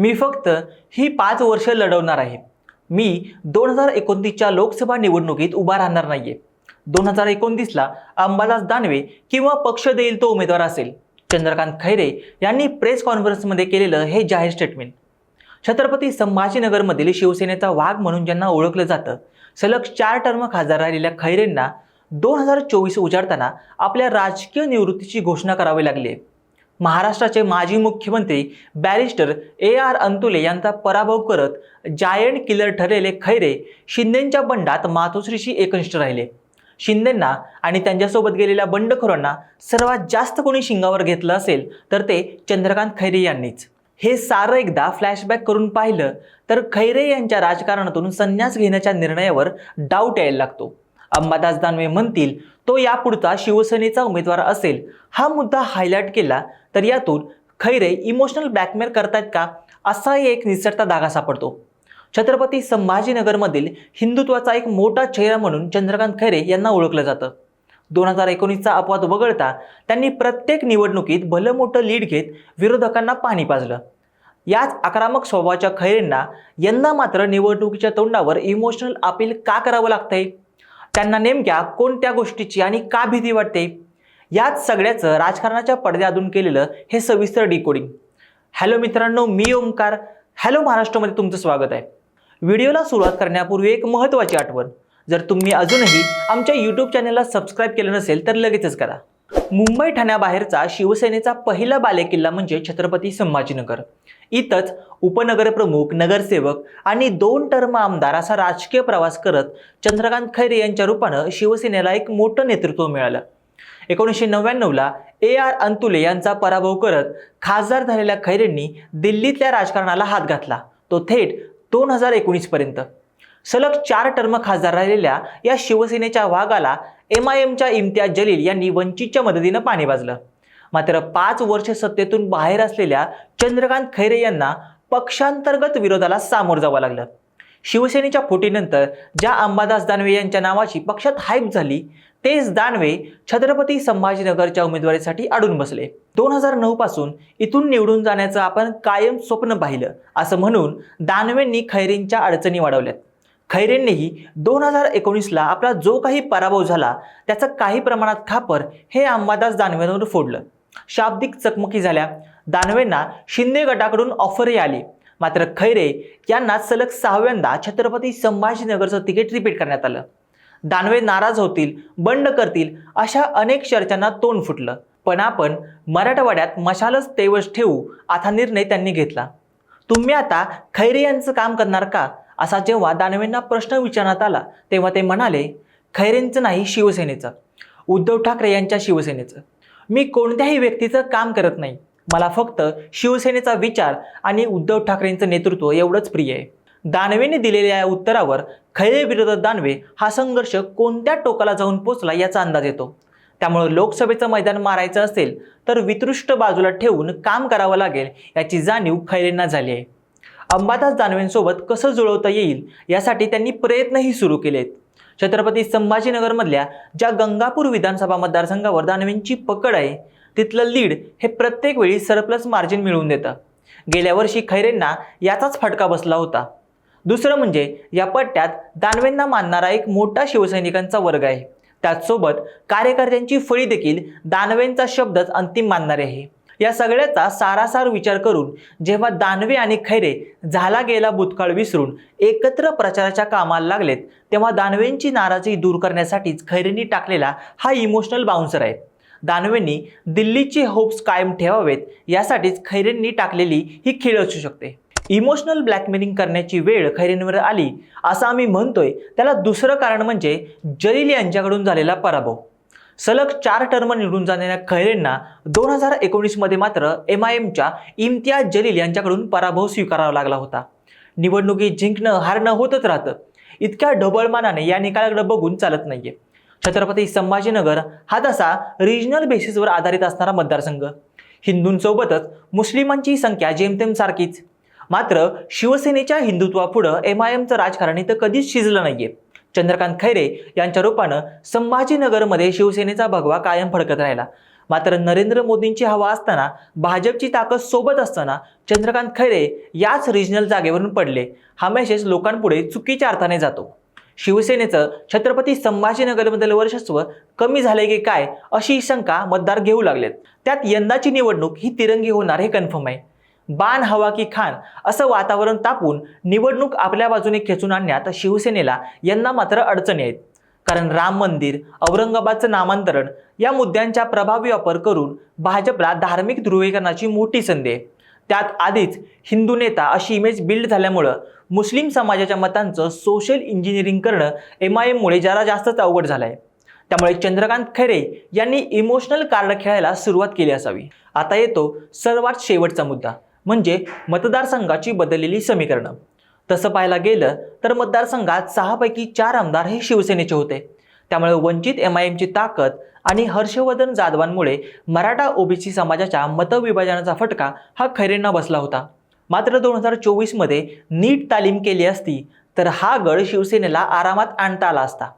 मी फक्त ही पाच वर्ष लढवणार आहे. मी दोन हजार एकोणतीसच्या लोकसभा निवडणुकीत उभा राहणार नाही आहे दोन हजार एकोणतीसला अंबादास दानवे किंवा पक्ष देईल तो उमेदवार असेल. चंद्रकांत खैरे यांनी प्रेस कॉन्फरन्समध्ये केलेलं हे जाहीर स्टेटमेंट छत्रपती संभाजीनगरमधील शिवसेनेचा वाघ म्हणून ज्यांना ओळखलं जातं सलग चार टर्म खासदार राहिलेल्या खैरेंना दोन हजार चोवीस उजाडताना आपल्या राजकीय निवृत्तीची घोषणा करावी लागली आहे. महाराष्ट्राचे माजी मुख्यमंत्री बॅरिस्टर ए आर अंतुले यांचा पराभव करत जायंट किलर ठरलेले खैरे शिंदेंच्या बंडात मातोश्रीशी एकनिष्ठ राहिले. शिंदेंना आणि त्यांच्यासोबत गेलेल्या बंडखोरांना सर्वात जास्त कोणी शिंगावर घेतलं असेल तर ते चंद्रकांत खैरे यांनीच. हे सारं एकदा फ्लॅशबॅक करून पाहिलं तर खैरे यांच्या राजकारणातून संन्यास घेण्याच्या निर्णयावर डाऊट यायला लागतो. अंबादास दानवे म्हणतील तो यापुढचा शिवसेनेचा उमेदवार असेल. हा मुद्दा हायलाईट केला तर यातून खैरे इमोशनल ब्लॅकमेल करतायत का? असाही एक निसटता धागा सापडतो. छत्रपती संभाजीनगरमधील हिंदुत्वाचा एक मोठा चेहरा म्हणून चंद्रकांत खैरे यांना ओळखलं जातं. दोन हजार एकोणीसचा अपवाद वगळता त्यांनी प्रत्येक निवडणुकीत भलं मोठं लीड घेत विरोधकांना पाणी पाजलं. याच आक्रमक स्वभावाच्या खैरेंना यंदा मात्र निवडणुकीच्या तोंडावर इमोशनल अपील का करावं लागतंय? त्यांना नेमक्या कोणत्या गोष्टीची आणि का भीती वाटते? याच सगळ्याचं राजकारणाच्या पडद्यातून केलेलं हे सविस्तर डिकोडिंग हॅलो मित्रांनो मी ओमकार हॅलो महाराष्ट्रामध्ये तुमचं स्वागत आहे. व्हिडिओला सुरुवात करण्यापूर्वी एक महत्त्वाची आठवण. जर तुम्ही अजूनही आमच्या यूट्यूब चॅनलला सबस्क्राईब केलं नसेल तर लगेचच करा. मुंबई ठाण्याबाहेरचा शिवसेनेचा पहिला बालेकिल्ला म्हणजे छत्रपती संभाजीनगर. इथंच उपनगरप्रमुख नगरसेवक आणि दोन टर्म आमदार असा राजकीय प्रवास करत चंद्रकांत खैरे यांच्या रूपानं शिवसेनेला एक मोठं नेतृत्व मिळालं. एकोणीसशे नव्याण्णवला ए आर अंतुले यांचा पराभव करत खासदार झालेल्या खैरेंनी दिल्लीतल्या राजकारणाला हात घातला. तो थेट दोन हजार एकोणीसपर्यंत सलग चार टर्म खासदार राहिलेल्या या शिवसेनेच्या वाघाला एम आय एमच्या इम्तियाज जलील यांनी वंचितच्या मदतीनं पाणी वाजलं. मात्र पाच वर्ष सत्तेतून बाहेर असलेल्या चंद्रकांत खैरे यांना पक्षांतर्गत विरोधाला सामोरं जावं लागलं. शिवसेनेच्या फुटीनंतर ज्या अंबादास दानवे यांच्या नावाची पक्षात हाईप झाली तेच दानवे छत्रपती संभाजीनगरच्या उमेदवारीसाठी अडून बसले. दोन हजार नऊ पासून इथून निवडून जाण्याचं आपण कायम स्वप्न पाहिलं असं म्हणून दानवेंनी खैरेंच्या अडचणी वाढवल्यात. खैरेंनीही दोन हजार एकोणीसला आपला जो काही पराभव झाला त्याचं काही प्रमाणात खापर हे अंबादास दानवेंवर फोडलं. शाब्दिक चकमकी झाल्या. दानवेंना शिंदे गटाकडून ऑफरही आली. मात्र खैरे यांना सलग सहाव्यांदा छत्रपती संभाजीनगरचं तिकीट रिपीट करण्यात आलं. दानवे नाराज होतील बंड करतील अशा अनेक चर्चांना तोंड फुटलं. पण आपण मराठवाड्यात मशालच तेवच ठेवू असा निर्णय त्यांनी घेतला. तुम्ही आता खैरे यांचं काम करणार का? असा जेव्हा दानवेंना प्रश्न विचारण्यात आला तेव्हा ते म्हणाले खैरेंचं नाही शिवसेनेचं. उद्धव ठाकरे यांच्या शिवसेनेचं. मी कोणत्याही व्यक्तीचं काम करत नाही. मला फक्त शिवसेनेचा विचार आणि उद्धव ठाकरेंचं नेतृत्व एवढंच प्रिय आहे. दानवेने दिलेल्या या उत्तरावर खैरे विरोधात दानवे हा संघर्ष कोणत्या टोकाला जाऊन पोचला याचा अंदाज येतो. त्यामुळे लोकसभेचं मैदान मारायचं असेल तर वितृष्ट बाजूला ठेवून काम करावं लागेल याची जाणीव खैरेंना झाली आहे. अंबादास दानवेंसोबत कसं जुळवता येईल यासाठी त्यांनी प्रयत्नही सुरू केलेत. छत्रपती संभाजीनगरमधल्या ज्या गंगापूर विधानसभा मतदारसंघावर दानवेंची पकड आहे तिथलं लीड हे प्रत्येक वेळी सरप्लस मार्जिन मिळवून देतं. गेल्या वर्षी खैरेंना याचाच फटका बसला होता. दुसरं म्हणजे या पट्ट्यात दानवेंना मानणारा एक मोठा शिवसैनिकांचा वर्ग आहे. त्याचसोबत कार्यकर्त्यांची फळी देखील दानवेंचा शब्दच अंतिम मानणारे आहे. या सगळ्याचा सारासार विचार करून जेव्हा दानवे आणि खैरे झाला गेला भूतकाळ विसरून एकत्र प्रचाराच्या कामाला लागलेत तेव्हा दानवेंची नाराजी दूर करण्यासाठीच खैरेंनी टाकलेला हा इमोशनल बाउन्सर आहे. दानवेंनी दिल्लीचे होप्स कायम ठेवावेत यासाठीच खैरेंनी टाकलेली ही खेळ असू शकते. इमोशनल ब्लॅकमेलिंग करण्याची वेळ खैरेंवर आली असं आम्ही म्हणतोय त्याला दुसरं कारण म्हणजे जलील यांच्याकडून झालेला पराभव. सलग चार टर्म निवडून जाणाऱ्या खैरेंना दोन हजार एकोणीसमध्ये मात्र एम आय एमच्या इम्तियाज जलील यांच्याकडून पराभव स्वीकारावा लागला होता. निवडणुकीत जिंकणं हारणं होतच राहतं. इतक्या ढबळमानाने या निकालाकडे बघून चालत नाहीये. छत्रपती संभाजीनगर हा तसा रिजनल बेसिसवर आधारित असणारा मतदारसंघ. हिंदूंसोबतच मुस्लिमांची संख्या जेमतेम सारखीच. मात्र शिवसेनेच्या हिंदुत्वापुढं एम आय एमचं राजकारण इथं कधीच शिजलं नाहीये. चंद्रकांत खैरे यांच्या रूपानं संभाजीनगरमध्ये शिवसेनेचा भगवा कायम फडकत राहिला. मात्र नरेंद्र मोदींची हवा असताना भाजपची ताकद सोबत असताना चंद्रकांत खैरे याच रिजनल जागेवरून पडले. हा मेसेज लोकांपुढे चुकीच्या अर्थाने जातो. शिवसेनेचं छत्रपती संभाजीनगरमधील वर्चस्व कमी झाले की काय अशी शंका मतदार घेऊ लागलेत. त्यात यंदाची निवडणूक ही तिरंगी होणार हे कन्फर्म आहे. बाण हवा की खान असं वातावरण तापून निवडणूक आपल्या बाजूने खेचून आणण्यात शिवसेनेला यांना मात्र अडचणी आहेत. कारण राम मंदिर औरंगाबादचं नामांतरण या मुद्द्यांचा प्रभावी वापर करून भाजपला धार्मिक ध्रुवीकरणाची मोठी संधी आहे. त्यात आधीच हिंदू नेता अशी इमेज बिल्ड झाल्यामुळं मुस्लिम समाजाच्या मतांचं सोशल इंजिनिअरिंग करणं एम आय एममुळे जरा जास्तच अवघड झालं आहे त्यामुळे चंद्रकांत खैरे यांनी इमोशनल कार्ड खेळायला सुरुवात केली असावी. आता येतो सर्वात शेवटचा मुद्दा. म्हणजे मतदारसंघाची बदललेली समीकरणं. तसं पाहायला गेलं तर मतदारसंघात सहापैकी चार आमदार हे शिवसेनेचे होते. त्यामुळे वंचित एम आय एमची ताकद आणि हर्षवर्धन जाधवांमुळे मराठा ओबीसी समाजाच्या मतविभाजनाचा फटका हा खैरेंना बसला होता. मात्र दोन हजार चोवीसमध्ये नीट तालीम केली असती तर हा गड शिवसेनेला आरामात आणता आला असता.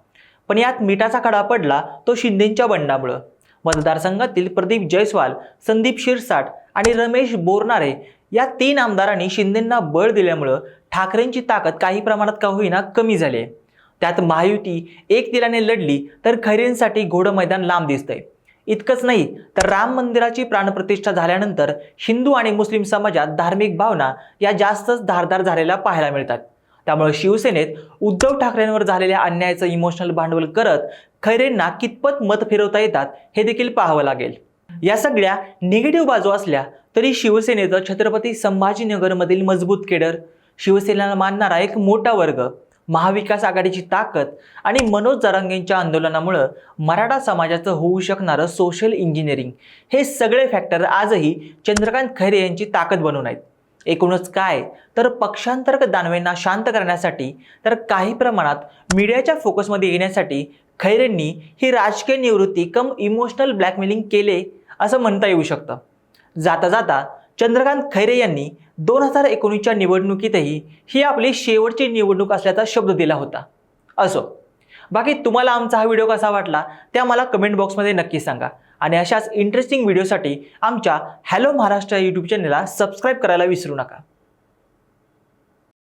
पण यात मिठाचा खडा पडला तो शिंदेंच्या बंडामुळं. मतदारसंघातील प्रदीप जयस्वाल संदीप शिरसाट आणि रमेश बोरनारे या तीन आमदारांनी शिंदेंना बळ दिल्यामुळं ठाकरेंची ताकद काही प्रमाणात का होईना कमी झाली आहे. त्यात महायुती एक तिराने लढली तर खैरेंसाठी घोडं मैदान लांब दिसतंय. इतकंच नाही तर राम मंदिराची प्राणप्रतिष्ठा झाल्यानंतर हिंदू आणि मुस्लिम समाजात धार्मिक भावना या जास्तच धारदार झालेल्या पाहायला मिळतात. त्यामुळे शिवसेनेत उद्धव ठाकरेंवर झालेल्या अन्यायाचं इमोशनल भांडवल करत खैरेंना कितपत मत फिरवता येतात हे देखील पाहावं लागेल. या सगळ्या निगेटिव्ह बाजू असल्या तरी शिवसेनेचं छत्रपती संभाजीनगरमधील मजबूत केडर शिवसेनेला मानणारा एक मोठा वर्ग महाविकास आघाडीची ताकद आणि मनोज जरांगेंच्या आंदोलनामुळं मराठा समाजाचं होऊ शकणारं सोशल इंजिनिअरिंग हे सगळे फॅक्टर आजही चंद्रकांत खैरे यांची ताकद बनवून आहेत. एकूणच काय? तर पक्षांतर्गत दानवेंना शांत करण्यासाठी तर काही प्रमाणात मीडियाच्या फोकसमध्ये येण्यासाठी खैरेंनी ही राजकीय निवृत्ती कम इमोशनल ब्लॅकमेलिंग केले असं म्हणता येऊ शकतं. जाता जाता चंद्रकांत खैरे यांनी दोन हजार एकोणीसच्या निवडणुकीतही ही आपली शेवटची निवडणूक असल्याचा शब्द दिला होता. असो. बाकी तुम्हाला आमचा हा व्हिडिओ कसा वाटला ते आम्हाला कमेंट बॉक्समध्ये नक्की सांगा. आणि अशाच इंटरेस्टिंग व्हिडिओसाठी आमच्या हॅलो महाराष्ट्र यूट्यूब चॅनलला सबस्क्राईब करायला विसरू नका.